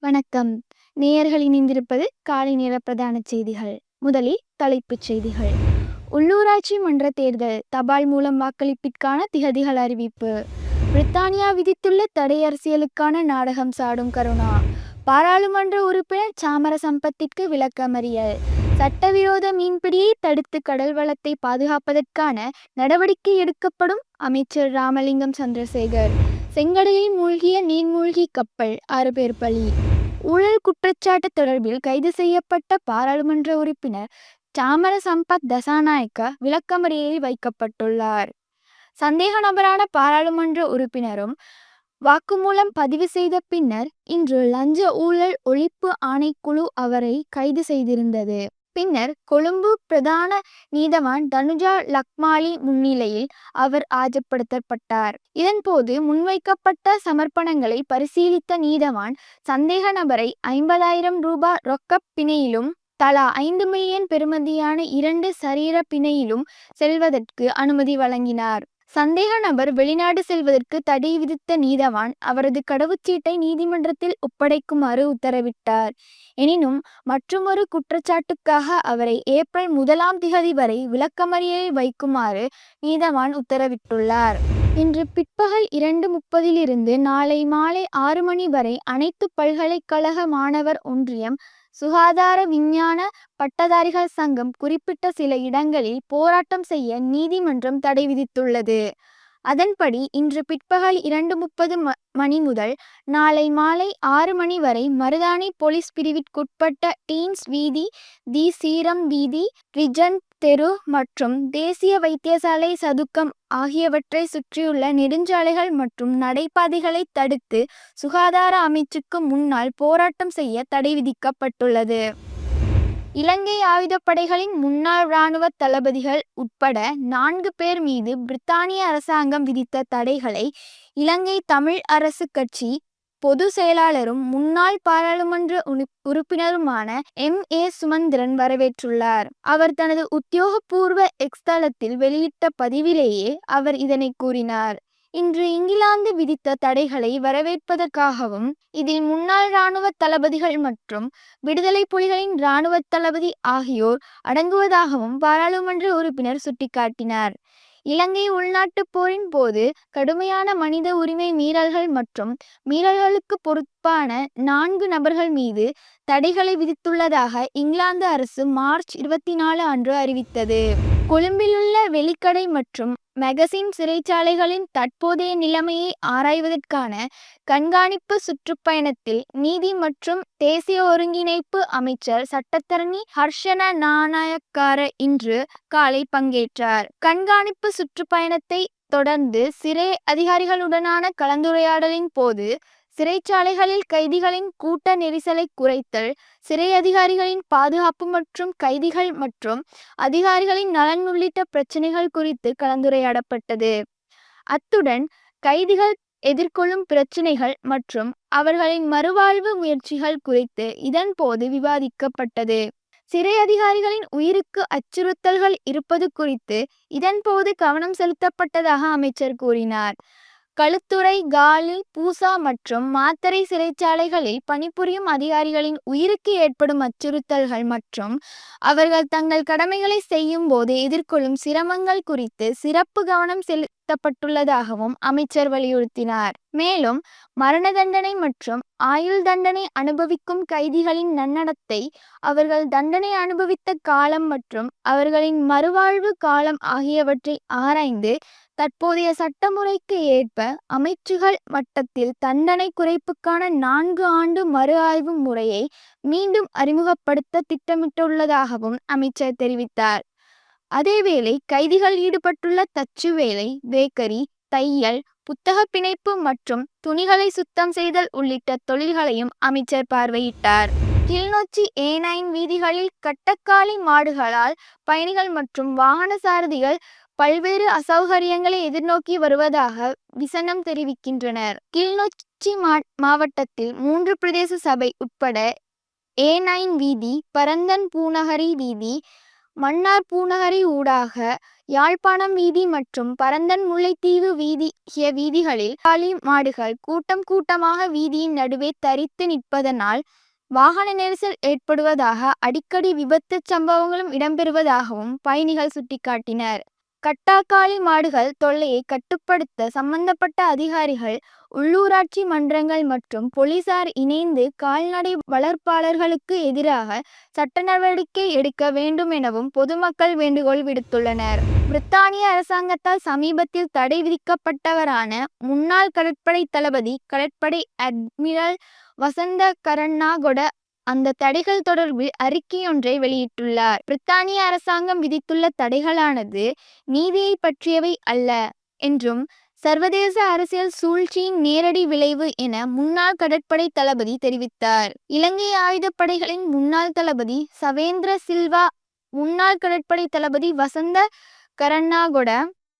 வணக்கம். நேயர்கள் இணைந்திருப்பது காலை நேர பிரதான செய்திகள். முதலில் தலைப்புச் செய்திகள். உள்ளூராட்சி மன்ற தேர்தல் தபால் மூலம் வாக்களிப்பிற்கான திகதிகள் அறிவிப்பு. பிரித்தானியா விதித்துள்ள தடை அரசியலுக்கான நாடகம் சாடும் கருணா. பாராளுமன்ற உறுப்பினர் சாமர சம்பத்திற்கு விளக்கமறியல். சட்டவிரோத மீன்பிடியை தடுத்து கடல் வளத்தை பாதுகாப்பதற்கான நடவடிக்கை எடுக்கப்படும் அமைச்சர் ராமலிங்கம் சந்திரசேகர். செங்கடலில் மூழ்கிய நீர்மூழ்கி கப்பல் ஆறு பேர் பலி. ஊழல் குற்றச்சாட்டு தொடர்பில் கைது செய்யப்பட்ட பாராளுமன்ற உறுப்பினர் சாமர சம்பத் தசாநாயக்க விளக்கமறியலில் வைக்கப்பட்டுள்ளார். சந்தேக நபரான பாராளுமன்ற உறுப்பினரும் வாக்குமூலம் பதிவு செய்த பின்னர் இன்று லஞ்ச ஊழல் ஒழிப்பு ஆணைக்குழு அவரை கைது செய்திருந்தது. பின்னர் கொழும்பு பிரதான நீதவான் தனுஜா லக்மாலி முன்னிலையில் அவர் ஆஜர்படுத்தப்பட்டார். இதன்போது முன்வைக்கப்பட்ட சமர்ப்பணங்களை பரிசீலித்த நீதவான் சந்தேக நபரை ஐம்பதாயிரம் ரூபாய் ரொக்கப் பிணையிலும் தலா ஐந்து மில்லியன் பெறுமதியான இரண்டு சரீர பிணையிலும் செல்வதற்கு அனுமதி வழங்கினார். சந்தேக நபர் வெளிநாடு செல்வதற்கு தடை விதித்த நீதவான் அவரது கடவுச்சீட்டை நீதிமன்றத்தில் ஒப்படைக்குமாறு உத்தரவிட்டார். எனினும் மற்றுமொரு குற்றச்சாட்டுக்காக அவரை ஏப்ரல் முதலாம் திகதி வரை விளக்கமறியலில் வைக்குமாறு நீதவான் உத்தரவிட்டுள்ளார். இன்று பிற்பகல் இரண்டு முப்பதிலிருந்து நாளை மாலை ஆறு மணி வரை அனைத்து பல்கலைக்கழக மாணவர் ஒன்றியம் சுகாதார விஞ்ஞான பட்டதாரிகள் சங்கம் குறிப்பிட்ட சில இடங்களில் போராட்டம் செய்ய நீதிமன்றம் தடை விதித்துள்ளது. அதன்படி இன்று பிற்பகல் இரண்டு முப்பது மணி முதல் நாளை மாலை ஆறு மணி வரை மருதானை போலீஸ் பிரிவிற்குட்பட்ட டீன்ஸ் வீதி தி சீரம் வீதி ரிஜன் தெரு மற்றும் தேசிய வைத்தியசாலை சதுக்கம் ஆகியவற்றை சுற்றியுள்ள நெடுஞ்சாலைகள் மற்றும் நடைபாதைகளை தடுத்து சுகாதார அமைச்சுக்கு முன்னால் போராட்டம் செய்ய தடை விதிக்கப்பட்டுள்ளது. இலங்கை ஆயுதப்படைகளின் முன்னாள் இராணுவ தளபதிகள் உட்பட நான்கு பேர் மீது பிரித்தானிய அரசாங்கம் விதித்த தடைகளை இலங்கை தமிழ் அரசு கட்சி பொது செயலாளரும் முன்னாள் பாராளுமன்ற உறுப்பினருமான எம். ஏ. சுமந்திரன் வரவேற்றுள்ளார். அவர் தனது உத்தியோகபூர்வ எக்ஸ்தலத்தில் வெளியிட்ட பதிவிலேயே அவர் இதனை கூறினார். இன்று இங்கிலாந்து விதித்த தடைகளை வரவேற்பதற்காகவும் இதில் முன்னாள் இராணுவ தளபதிகள் மற்றும் விடுதலை புலிகளின் இராணுவ தளபதி ஆகியோர் அடங்குவதாகவும் பாராளுமன்ற உறுப்பினர் சுட்டிக்காட்டினார். இலங்கை உள்நாட்டுப் போரின் போது கடுமையான மனித உரிமை மீறல்கள் மற்றும் மீறல்களுக்கு பொறுப்பான நான்கு நபர்கள் மீது தடைகளை விதித்துள்ளதாக இங்கிலாந்து அரசு மார்ச் இருபத்தி நாலு அன்று அறிவித்தது. கொழும்பிலுள்ள வெளிக்கடை மற்றும் மெகசின் சிறைச்சாலைகளின் தற்போதைய நிலைமையை ஆராய்வதற்கான கண்காணிப்பு சுற்றுப்பயணத்தில் நீதி மற்றும் தேசிய ஒருங்கிணைப்பு அமைச்சர் சட்டத்தரணி ஹர்ஷன நாணயக்கார இன்று காலை பங்கேற்றார். கண்காணிப்பு சுற்றுப்பயணத்தை தொடர்ந்து சிறை அதிகாரிகளுடனான கலந்துரையாடலின் போது சிறைச்சாலைகளில் கைதிகளின் கூட்ட நெரிசலை குறைத்தல் சிறை அதிகாரிகளின் பாதுகாப்பு மற்றும் கைதிகள் மற்றும் அதிகாரிகளின் நலன் உள்ளிட்ட பிரச்சனைகள் குறித்து கலந்துரையாடப்பட்டது. அத்துடன் கைதிகள் எதிர்கொள்ளும் பிரச்சினைகள் மற்றும் அவர்களின் மறுவாழ்வு முயற்சிகள் குறித்து இதன் போது விவாதிக்கப்பட்டது. சிறை அதிகாரிகளின் உயிருக்கு அச்சுறுத்தல்கள் இருப்பது குறித்து இதன் போது கவனம் செலுத்தப்பட்டதாக அமைச்சர் கூறினார். களுத்துறை காலி பூசா மற்றும் மாத்தறை சிறைச்சாலைகளில் பணிபுரியும் அதிகாரிகளின் உயிருக்கு ஏற்படும் அச்சுறுத்தல்கள் மற்றும் அவர்கள் தங்கள் கடமைகளை செய்யும் போது எதிர்கொள்ளும் சிரமங்கள் குறித்து சிறப்பு கவனம் செலுத்தப்பட்டுள்ளதாகவும் அமைச்சர் வலியுறுத்தினார். மேலும் மரண தண்டனை மற்றும் ஆயுள் தண்டனை அனுபவிக்கும் கைதிகளின் நன்னடத்தை அவர்கள் தண்டனை அனுபவித்த காலம் மற்றும் அவர்களின் மறுவாழ்வு காலம் ஆகியவற்றை ஆராய்ந்து தற்போதைய சட்டமுறைக்கு ஏற்ப அமைச்சுகள் மட்டத்தில் தண்டனை குறைப்புக்கான நான்கு ஆண்டு மறு ஆய்வு முறையை மீண்டும் அறிமுகப்படுத்த திட்டமிட்டுள்ளதாகவும் அமைச்சர் தெரிவித்தார். அதேவேளை கைதிகள் ஈடுபட்டுள்ள தச்சு வேலை பேக்கரி தையல் புத்தக பிணைப்பு மற்றும் துணிகளை சுத்தம் செய்தல் உள்ளிட்ட தொழில்களையும் அமைச்சர் பார்வையிட்டார். கிளிநொச்சி ஏ நைன் வீதிகளில் கட்டக்காலி மாடுகளால் பயணிகள் மற்றும் வாகன சாரதிகள் பல்வேறு அசௌகரியங்களை எதிர்நோக்கி வருவதாக விசனம் தெரிவிக்கின்றனர் கிளிநொச்சி மாவட்டத்தில் மூன்று பிரதேச சபை உட்பட ஏ நைன் வீதி பரந்தன் பூநகரி வீதி மன்னார் பூநகரி ஊடாக யாழ்ப்பாணம் வீதி மற்றும் பரந்தன் முல்லைத்தீவு வீதிகிய வீதிகளில் காளி மாடுகள் கூட்டம் கூட்டமாக வீதியின் நடுவே தரித்து நிற்பதனால் வாகன நெரிசல் ஏற்படுவதாக அடிக்கடி விபத்துச் சம்பவங்களும் இடம்பெறுவதாகவும் பயணிகள் சுட்டிக்காட்டினர். கட்டாக்காளி மாடுகள் தொல்லையை கட்டுப்படுத்த சம்பந்தப்பட்ட அதிகாரிகள் உள்ளூராட்சி மன்றங்கள் மற்றும் போலீசார் இணைந்து கால்நடை வளர்ப்பாளர்களுக்கு எதிராக சட்ட நடவடிக்கை எடுக்க வேண்டும் எனவும் பொதுமக்கள் வேண்டுகோள் விடுத்துள்ளனர். பிரித்தானிய அரசாங்கத்தால் சமீபத்தில் தடை விதிக்கப்பட்டவரான முன்னாள் கடற்படை தளபதி கடற்படை அட்மிரல் வசந்த கரண்ணாகொட அந்த தடைகள் தொடர்பில் அறிக்கையொன்றை வெளியிட்டுள்ளார். பிரித்தானிய அரசாங்கம் விதித்துள்ள தடைகளானது நீதியை பற்றியவை அல்ல என்றும் சர்வதேச அரசியல் சூழ்ச்சியின் நேரடி விளைவு என முன்னாள் கடற்படை தளபதி தெரிவித்தார். இலங்கை ஆயுதப்படைகளின் முன்னாள் தளபதி சவேந்திர சில்வா முன்னாள் கடற்படை தளபதி வசந்த கரண்ணாகொட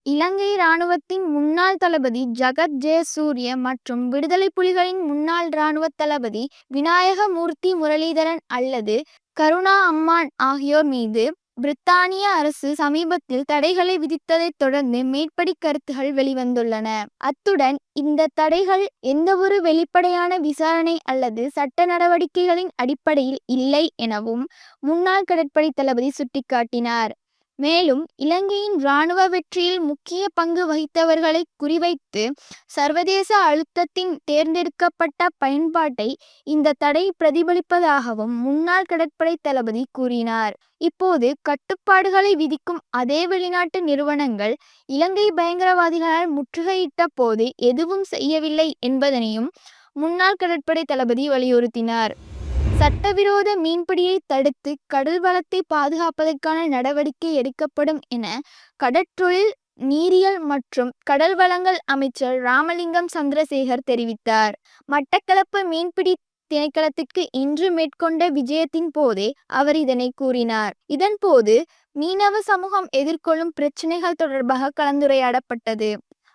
இலங்கை இராணுவத்தின் முன்னாள் தளபதி ஜகத் ஜெயசூரிய மற்றும் விடுதலை புலிகளின் முன்னாள் இராணுவ தளபதி விநாயகமூர்த்தி முரளிதரன் அல்லது கருணா அம்மான் ஆகியோர் மீது பிரித்தானிய அரசு சமீபத்தில் தடைகளை விதித்ததைத் தொடர்ந்து மேற்படி கருத்துகள் வெளிவந்துள்ளன. அத்துடன் இந்த தடைகள் எந்தவொரு வெளிப்படையான விசாரணை அல்லது சட்ட நடவடிக்கைகளின் அடிப்படையில் இல்லை எனவும் முன்னாள் கடற்படை தளபதி சுட்டிக்காட்டினார். மேலும் இலங்கையின் இராணுவ வெற்றியில் முக்கிய பங்கு வகித்தவர்களை குறிவைத்து சர்வதேச அழுத்தத்தின் தேர்ந்தெடுக்கப்பட்ட பயன்பாட்டை இந்த தடை பிரதிபலிப்பதாகவும் முன்னாள் கடற்படை தளபதி கூறினார். இப்போது கட்டுப்பாடுகளை விதிக்கும் அதே வெளிநாட்டு நிறுவனங்கள் இலங்கை பயங்கரவாதிகளால் முற்றுகையிட்ட போது எதுவும் செய்யவில்லை என்பதனையும் முன்னாள் கடற்படை தளபதி வலியுறுத்தினார். சட்டவிரோத மீன்பிடியை தடுத்து கடல் வளத்தை பாதுகாப்பதற்கான நடவடிக்கை எடுக்கப்படும் என கடற்றொழில் நீரியல் மற்றும் கடல் வளங்கள் அமைச்சர் ராமலிங்கம் சந்திரசேகர் தெரிவித்தார். மட்டக்களப்பு மீன்பிடி திணைக்களத்திற்கு இன்று மேற்கொண்ட விஜயத்தின் போதே அவர் இதனை கூறினார். இதன்போது மீனவ சமூகம் எதிர்கொள்ளும் பிரச்சினைகள் தொடர்பாக கலந்துரையாடப்பட்டது.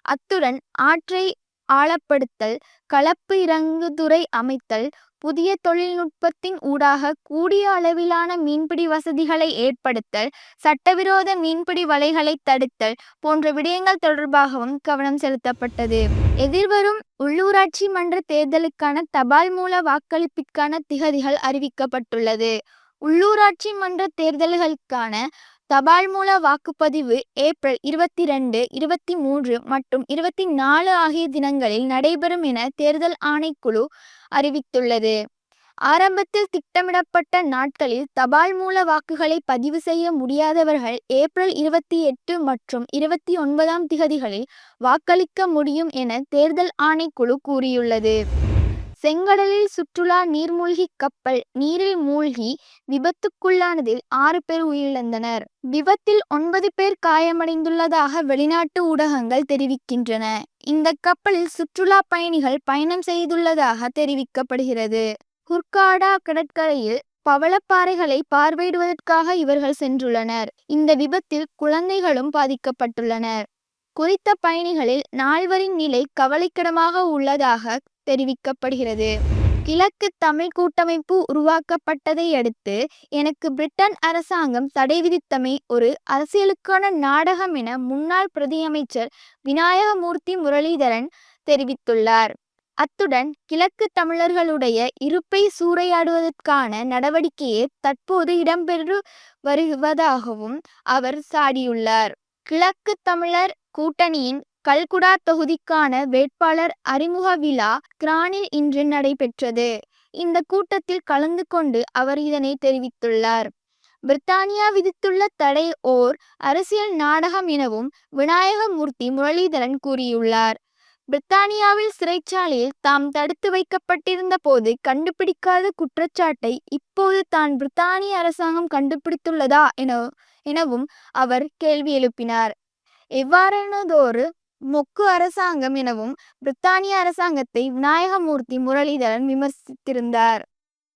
அத்துடன் ஆற்றை ஆழப்படுத்தல் கலப்பு இறங்குதுறை அமைத்தல் புதிய தொழில்நுட்பத்தின் ஊடாக கூடிய அளவிலான மீன்பிடி வசதிகளை ஏற்படுத்தல் சட்டவிரோத மீன்பிடி வலைகளை தடுத்தல் போன்ற விடயங்கள் தொடர்பாகவும் கவனம் செலுத்தப்பட்டது. எதிர்வரும் உள்ளூராட்சி மன்ற தேர்தலுக்கான தபால் மூல வாக்களிப்பிற்கான திகதிகள் அறிவிக்கப்பட்டுள்ளது. உள்ளூராட்சி மன்ற தேர்தல்களுக்கான தபால் மூல வாக்குப்பதிவு ஏப்ரல் இருபத்தி ரெண்டு இருபத்தி மூன்று மற்றும் இருபத்தி நாலு ஆகிய தினங்களில் நடைபெறும் என தேர்தல் ஆணைக்குழு அறிவித்துள்ளது. ஆரம்பத்தில் திட்டமிடப்பட்ட நாட்களில் தபால் மூல வாக்குகளை பதிவு செய்ய முடியாதவர்கள் ஏப்ரல் இருபத்தி எட்டு மற்றும் இருபத்தி ஒன்பதாம் திகதிகளில் வாக்களிக்க முடியும் என தேர்தல் ஆணைக்குழு கூறியுள்ளது. செங்கடலில் சுற்றுலா நீர்மூழ்கி கப்பல் நீரில் மூழ்கி விபத்துக்குள்ளானதில் ஆறு பேர் உயிரிழந்தனர். விபத்தில் ஒன்பது பேர் காயமடைந்துள்ளதாக வெளிநாட்டு ஊடகங்கள் தெரிவிக்கின்றன. இந்த கப்பலில் சுற்றுலா பயணிகள் பயணம் செய்துள்ளதாக தெரிவிக்கப்படுகிறது. ஹுர்காடா கடற்கரையில் பவளப்பாறைகளை பார்வையிடுவதற்காக இவர்கள் சென்றுள்ளனர். இந்த விபத்தில் குழந்தைகளும் பாதிக்கப்பட்டுள்ளனர். குறித்த பயணிகளில் நால்வரின் நிலை கவலைக்கிடமாக உள்ளதாக தெரிவிக்கப்படுகிறது. கிழக்கு தமிழ் கூட்டமைப்பு உருவாக்கப்பட்டதையடுத்து எனக்கு பிரிட்டன் அரசாங்கம் தடை விதித்தமை ஒரு அரசியலுக்கான நாடகம் என முன்னாள் பிரதியமைச்சர் விநாயகமூர்த்தி முரளிதரன் தெரிவித்துள்ளார். அத்துடன் கிழக்கு தமிழர்களுடைய இருப்பை சூறையாடுவதற்கான நடவடிக்கையே தற்போது இடம்பெற்று வருவதாகவும் அவர் சாடியுள்ளார். கிழக்கு தமிழர் கூட்டணியின் கல்குடா தொகுதிக்கான வேட்பாளர் அறிமுக விழா கிரானில் இன்று நடைபெற்றது. இந்த கூட்டத்தில் கலந்து கொண்டு அவர் இதனை தெரிவித்துள்ளார். பிரித்தானியா விதித்துள்ள தடை ஓர் அரசியல் நாடகம் எனவும் விநாயகமூர்த்தி முரளிதரன் கூறியுள்ளார். பிரித்தானியாவில் சிறைச்சாலையில் தாம் தடுத்து வைக்கப்பட்டிருந்த போது கண்டுபிடிக்காத குற்றச்சாட்டை இப்போது தான் பிரித்தானிய அரசாங்கம் கண்டுபிடித்துள்ளதா என எனவும் அவர் கேள்வி எழுப்பினார். எவ்வாறானதொரு மொக்கு அரசாங்கம் எனவும் பிரித்தானிய அரசாங்கத்தை விநாயகமூர்த்தி முரளிதரன் விமர்சித்திருந்தார்.